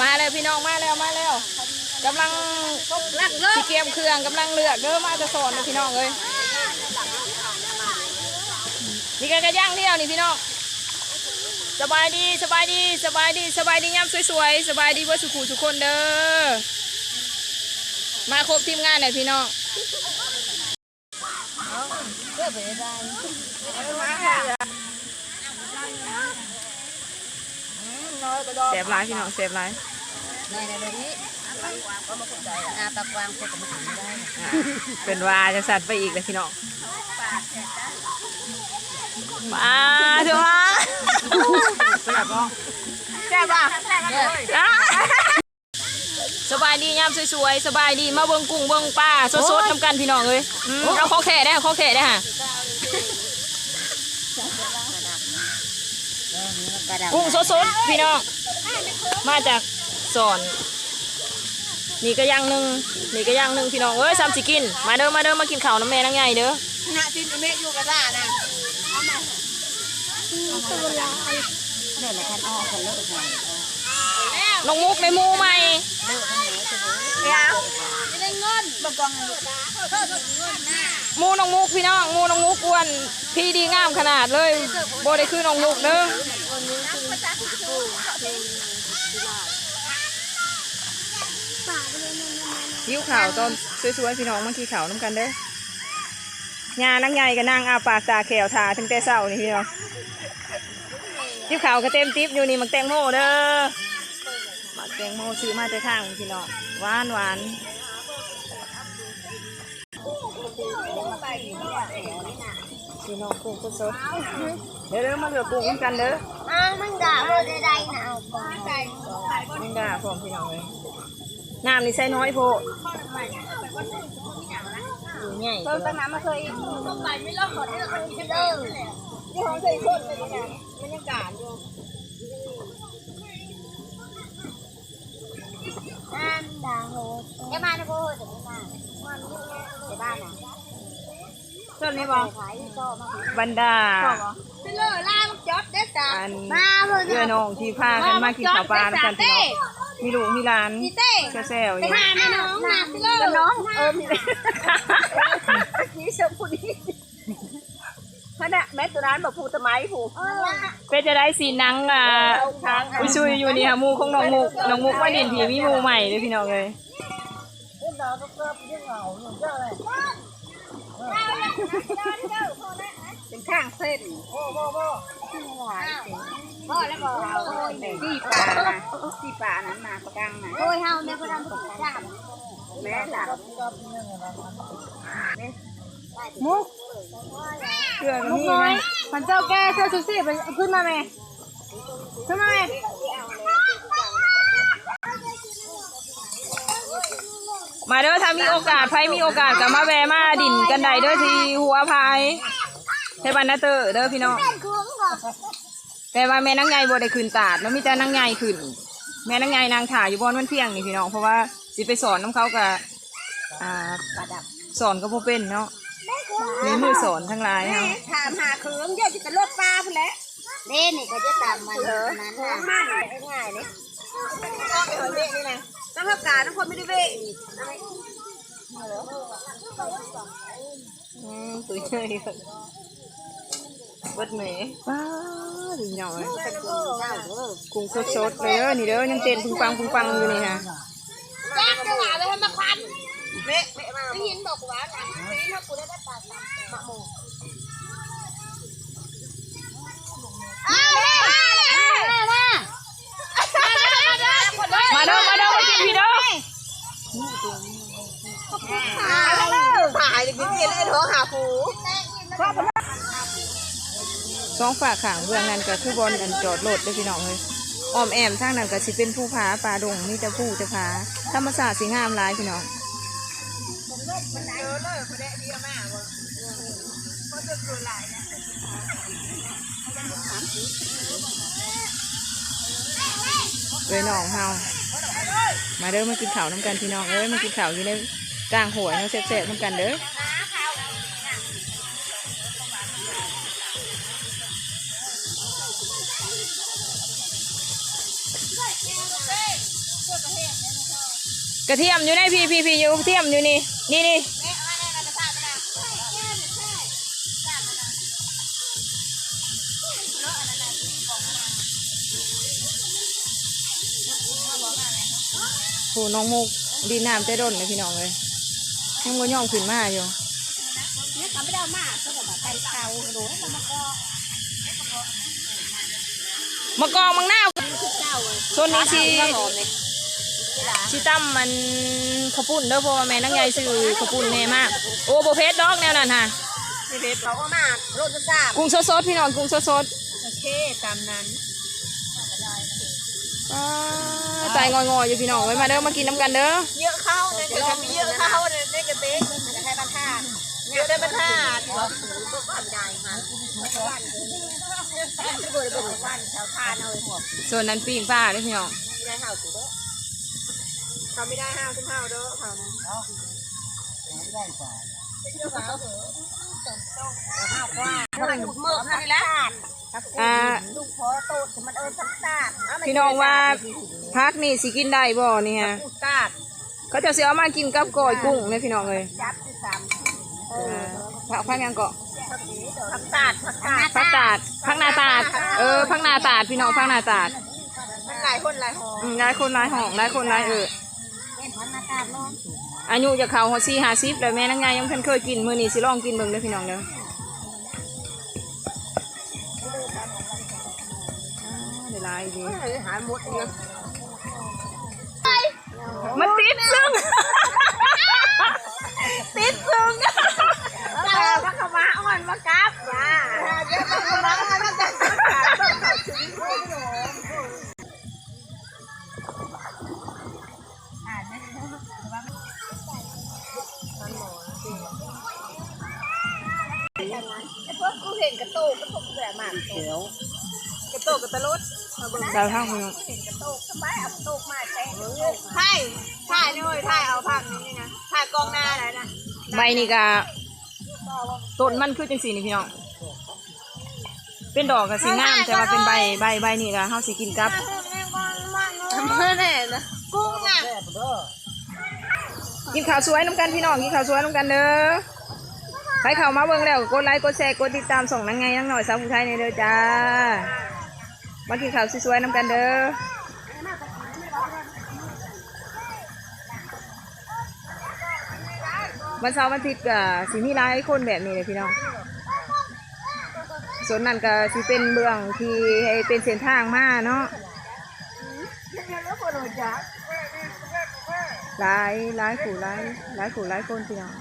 มาแล้วพี่น้องมาแล้วมาแล้วกำลังลักเลิกสิเกียมเครื่องกำลังเลือกเด้อมาจะสอนเลยพี่น้องเลยนี่ก็กระย่างเดียวนี่พี่น้องสบายดีสบายดีสบายดีสบายดีย่ำสวยๆสบายดีเพื่อสุขุทุกคนเด้อมาครบทีมงานหน่อยพี่น้องเพื่อไปได้เสียบร้ายพี่น้องเสียบร้าย ในในแบบนี้อาปากวางพวกกับมันได้อ่าเป็นว่าจะสัตว์ไปอีกเลยพี่น้องมาเถอะมาแซ่บป่ะแซ่บป่ะอะสบายดียามสวยๆสบายดีมาเบิ่งกุ้งเบิ่งปลาสดๆทำกันพี่น้องเอ้ยอืมเอาของแข่ได้ของแข่ได้ฮะกระดาษกุ้งสดๆพี่น้องมาจาก สอนนี่ก็ย่างหนึ่งนี่ก็ย่างหนึ่งพี่น้องเอ้ยซ้ำสิกิน มาเด้อมาเด้อมากินข้าวน้ำแม่นางใหญ่เด้อหน้าที่เมฆอยู่กระดาษนะเนี่ยแหละท่านอ้อคนเลิกไงน้องมุกในหมูใหม่เลิกทั้งไหนจะรู้ไม่ได้เงินบกองเงินเพิ่มเงินหน้าหมูน้องมุกพี่น้องหมูน้องมุกอ้วนพี่ดีงามขนาดเลยโบได้คือน้องมุกเด้อ หิวข่าวตอนสวยๆพี่น้องมาขี่ข่าวน้ำกันเด้อยานังใหญ่กับนางอาปากตาแขวทาถึงแต่เศร้านี่พี่น้องหิวข่าวก็เต็มติ๊บอยู่นี่มักแตงโมเด้อมักแตงโมซื้อมาแต่ทางพี่น้องหวานหวานพี่น้องกุ้งสดๆเดี๋ยวเด้อมาเหลือกุ้งกันเด้ออ้างมันด่าเบอร์ใดๆนะเอากองใจนี่ด่าพร้อมพี่น้องเลย น้ำนี่ใส่น้อยโพดอยู่ใหญ่เพิ่มตั้งน้ำมาเคยต้องไปไม่รอดที่เราจะเลิกนี่ของใส่คนเลยนะบรรยากาศอยู่น้ำด่าโหดแค่มานะโบแต่ไม่มามันในบ้านนะต้นนี้บอกขายก็มาบรรดาไปเลยล่างจอดเด็ดจ้าอันมาเพื่อนเพื่อนน้องที่พากันมากินข้าวปลาแล้วกันพี่น้อง มีลูกมีหลานพี่เต้แซวๆอยู่มาแม่น้องมาพี่เลยน้องเออพี่เชฟผู้นี้ขณะแม่ตัวนั้นบอกผูตะไม้ผูเป็นจะได้สีหนังอะอุยซุยอยู่นี่ค่ะหมูของน้องมุกน้องมุกว่าดินผีมีหมูใหม่เลยพี่น้องเลยเป็นข้างเส้นโอ้โบโบหวาน พ่อแล้วบอกที่ป่าที่ป่านั้นมาประกังนะโอ้ยเฮาแม่พระดำผู้จ้าแม่หลักมุกเกลือก็มีนะพันเจ้าแก่เจ้าสุสีไปขึ้นมาไหมขึ้นมาไหมมาเด้อถ้ามีโอกาสใครมีโอกาสก็มาแวมาดินกันได้เด้อทีหัวพายเทบันนาเตอร์เด้อพี่น้อง แต่ว่าแม่นางไงบ่ได้ขึ้นตาดแล้วมีแต่นางไงขึ้น แม่นางไงนางถ่ายอยู่บนวันเที่ยงนี่พี่น้องเพราะว่าสิไปสอนน้ำเขากับอ่าสอนก็บ่เป็นเนาะมีมือสอนทั้งหลายเนาะถามหาเครื่องเดี๋ยวจะรถปลาพุ่นแหละเล่นนี่ก็จะตามมันนั้นนะมันง่ายเลยต้องไปหอยเบ้นี่นะต้องทับกาต้องคนไม่ได้เบ้อืมตุ้ยเฉยเบิดแหมป้าดีหน่อยเป็นคนเจ้าเด้อกุ้งสดๆเลยเด้อนี่เด้อยังเต้นปุงปังปุงปังอยู่นี่ฮะแจ๊กจะหาไปให้มาควันเบ้เบ้มาได้ยินบอกว่าหนังนี้ถ้ากูได้ได้ปลาสามมะม่วง สองฝากขางเบื้องนั้นก็คือบอลอันจอดรถเด้พี่น้องเลยอ้อมแอมทางนั้นก็สิเป็นผู้ผาป่าดงมีแต่ผู้แต่ผาธรรมศาสตร์สิงามลายพี่น้องเอ้ยน้องเฮามาเด้อมากินข้าวน้ำกันพี่น้องเอ้ยมากินข้าวอยู่ในกลางหัวเนาะแซ่บๆน้ำกันเด้อ กระเทียมอยู่ในพี่พี่พี่อยู่กระเทียมอยู่นี่นี่นี่โหน้องมุกดีน้ำเต้ดนเลยพี่น้องเลยยังว่ย่องขึ้นมาอยู่เนี่ยเขาไม่ได้เอามาเขาแบบแต่เตาโดนแล้มันมาก็ มะกอกมังนาวคือเจ้าเลยส่วนนี้สิหอมเลยชิตั้มมันข้าวปุ้นเด้อเพราะว่าแม่นังใหญ่ซื้อข้าวปุ้นแน่มาก โอ้โบเพชรดอกแนวนั้นค่ะนี่เด็ดเขาก็มาโรสจ้ากุ้งสดๆพี่น้องกุ้งสดโอเคตามนั้นๆอ้าใจงอยๆอยู่พี่น้องไว้มาเด้อมากินน้ำกันเด้อเยอะเข้าในกระทะเยอะเข้าในในกระเต๊กในกระทะบ้านท่า เยอะได้บ้านท่าที่เราสูงก็บ้านใหญ่มาบ้านบ้านชาวท่าเอาหัวส่วนนั้นปิ้งปลาเด้อพี่น้องไม่ได้ห้าวสุดเด้อเขาไม่ได้ห้าวทุกห้าวเด้อเขานะไม่ได้กว่าเที่ยวเขาเถอะห้าวว่าเท่าไหร่ถูกเมื่อเท่าไหร่ละอ่าลูกพอโตมันเอิญสักตาพี่น้องว่าพักนี่สิกินได้บ่นี่ฮะอุตาดเขาจะสิเอามากินกับก้อยกุ้งเลยพี่น้องเลย จับที่สามเออ่าอพักพักยังเกาะผักตาดผักตาดพักตาดพักนาตาด เออพักนาตาดพี่น้องพักนาตาดมันหลายคนหลายหออืมหลายคนหลายห้องหลายคนหลายเออเป็นผักนาตาดเนาะอายุจะเข้าฮอดสี่ห้าสิบแล้วแม่นังไงยังเพิ่นเคยกินมื้อนี้สิลองกินเบิ่งเด้อพี่น้องเด้ออ่าเดี๋ยวลายดีหายหมดเนี่ยมันติดซึ่ง ดดาวเท่าพี่น้องเห็นกระโตกสบายเอากระโตกมาแทงใช่ใช่นี่เว้ยใช่เอาภาคนี้นะใช่กองหน้าอะไรนะใบนี่ก็ต้นมันคือจังสีนี่พี่น้อง เป็นดอกก็สีงามแต่ว่าเป็นใบใบใบนี่ก็เฮาสิกินกับเมื่อไหร่นะกุ้งอะกินข้าวสวยน้ำกันพี่น้องกินข้าวสวยน้ำกันเด้อใครเข้ามาเบิ่งแล้วกดไลค์กดแชร์กดติดตามส่งนังไงนังหน่อยสาวผู้ไทยในเด้อจ้า มากินข้าวสวยๆน้ำกันเด้อวันเสาร์วันอาทิตย์ก็สิมีหลายคนแบบนี้เลยพี่น้อง ส่วนนั้นก็สิเป็นเบื้องที่ให้เป็นเส้นทางมาเนาะหลายหลายขู่หลายหลายขู่หลายคนพี่น้อง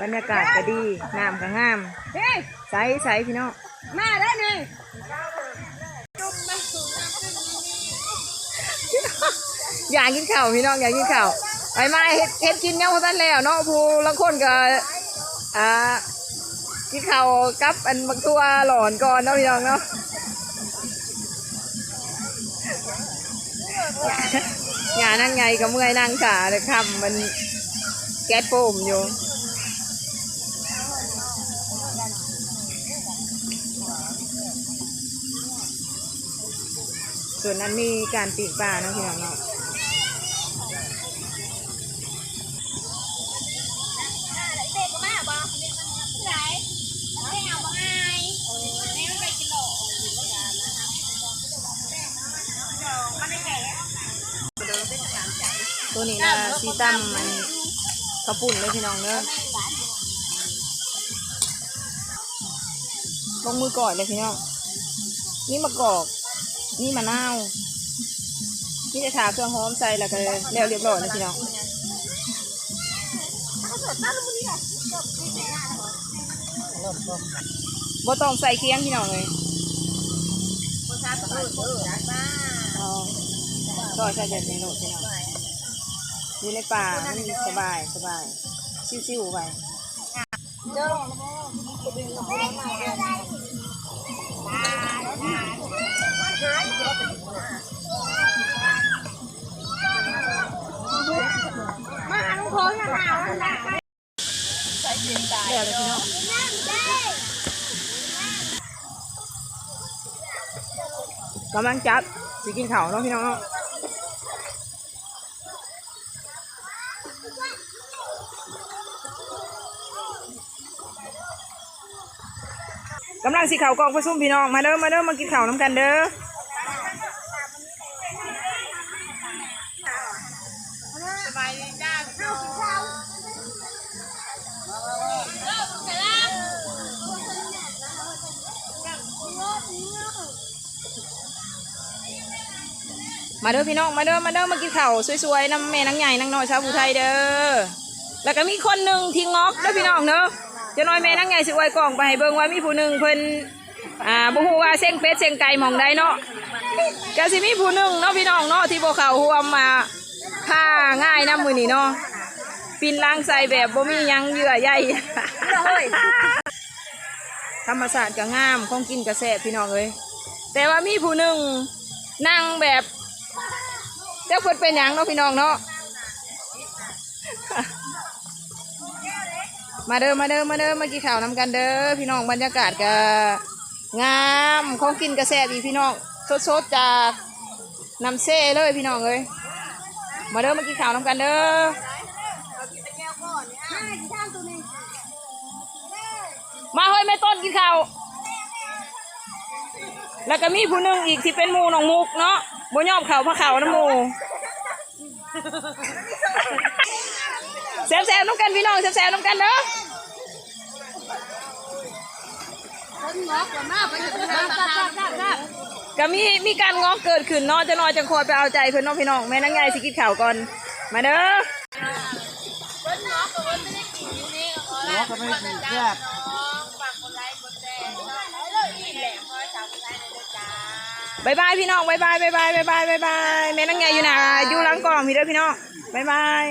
บรรยากาศก็ดีน้ำก็งามเฮ้ยใสใสพี่น้องมาได้หนึ่งอยากกินข้าวพี่น้องอยากกินข้าวไปมาเฮ็ดเฮ็ดกินยังพอทันแล้วเนาะผู้ลังคนก็อ่ากินข้าวกับอันบักตัวหลอนก่อนเนาะพี่น้องเนาะอย่านั่งไงก็เมื่อยนั่งขาเลยคำมันแก๊สโฟมอยู่ ส่วนนั้นมีการปีกปลาเนาะพี่น้องเนาะตัวนี้นะซีตั้มมันกระปุ่นเลยพี่น้องเนาะ ลงมือก่อนเลยพี่น้อง นี่มะกอก นี่มะนาว นี่จะถาเครื่องหอมใส่แล้วก็แล้วเรียบร้อยเลยพี่น้องบ่ต้องใส่เคียงพี่น้องเลยคนชาติตะลุดเออบ้าอ๋อก็ใส่แบบนี้โหลดพี่น้องอยู่ในป่าสบายสบายชิวๆไปเด้อมา เดี๋ยวพี่น้องกำลังจับสีกินเขาเนาะพี่น้องเนาะ กำลังสิเข่าวกองประชุมพี่น้อง มาเด้อ มาเด้อ มากินข้าวน้ำกันเด้อมาเด้อพี่น้องมาเด้อมาเด้อมากินข้าวสวยๆน้ำแม่นังใหญ่นังน้อยชาวผู้ไทยเด้อแล้วก็มีคนหนึ่งที่งอกเด้อพี่น้องเด้อ จะน้อยแม่นั่งใหญ่สิไว้กล่องไปให้เบิ่งว่ามีผู้หนึ่งเพิ่นอ่าบ่ฮู้ว่าเส้งเป็ดเส้งไก่หมองใดเนาะก็สิมีผู้หนึ่งเนาะพี่น้องเนาะที่บ่เข้าร่วมมาค่าง่ายนํมื้อนี้เนาะปินล้างใส่แบบบ่มีหยังเยื่อใยธรรมศาสตร์ก็งามของกินก็แซ่บพี่น้องเอ้ยแต่ว่ามีผู้หนึ่งนั่งแบบเจ้าเพิ่นเป็นหยังเนาะพี่น้องเนาะ มาเด้อมาเด้อมาเด้อมากินข้าวน้ำกันเด้อพี่น้องบรรยากาศก็งามของกินกระแซบอีพี่น้องสดๆจากน้ำเซ่เลยพี่น้องเอ้ยมาเด้อมากินข้าวน้ำกันเด้อมาเฮ้ยแม่ต้นกินข้าวแล้วก็มีผู้หนึงอีกที่เป็นหมูน้องมุกเนาะบ่ยอมเข่าพระเข่าน้ำหมู แซ่บๆน้องกันพี่น้องแซ่บๆน้องกันเด้อก็มีมีการงอกเกิดขึ้นนอะจะนอยจะคอยไปเอาใจเพื่อนน้องพี่น้องแม่นางใหญ่สิกินข่าวก่อนมาเด้อง้อก็ไม่กินแซ่บบายบายพี่น้องบายบายบายบายบายบายบายแม่นางใหญ่อยู่นะอยู่หลังกล่องพี่เด้อพี่น้องบายบาย